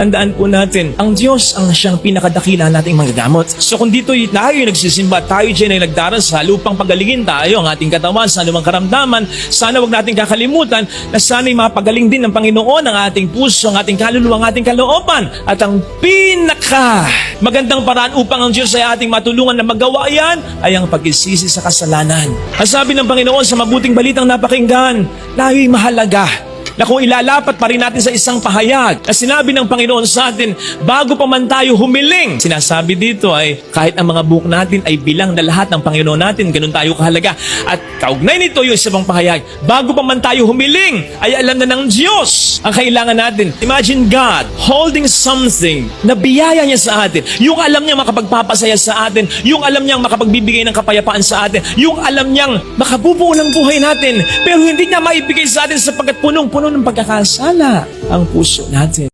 Tandaan po natin, ang Diyos ang siyang pinakadakila nating magagamot. So kung dito tayo nagsisimba, tayo dyan ay nagdarasal upang pagalingin tayo ang ating katawan sa anumang karamdaman, sana wag nating kakalimutan na sana'y mapagaling din ng Panginoon ang ating puso, ang ating kaluluwa, ang ating kalooban. At ang pinaka magandang paraan upang ang Diyos ay ating matulungan na magawa yan ay ang pagsisisi sa kasalanan. Ang sabi ng Panginoon sa mabuting balitang napakinggan, tayo'y mahalaga na kung ilalapat pa rin natin sa isang pahayag na sinabi ng Panginoon sa atin, bago pa man tayo humiling, sinasabi dito ay kahit ang mga buhok natin ay bilang na lahat ng Panginoon natin, ganun tayo kahalaga. At kaugnay nito yung isa pang pahayag, bago pa man tayo humiling, ay alam na ng Diyos ang kailangan natin. Imagine God holding something na biyaya niya sa atin. Yung alam niya makapagpapasaya sa atin, yung alam niyang makapagbibigay ng kapayapaan sa atin, yung alam niyang makabubuo ng buhay natin, pero hindi niya maibigay sa atin sapagkat punong-puno ng pagkakasala ang puso natin.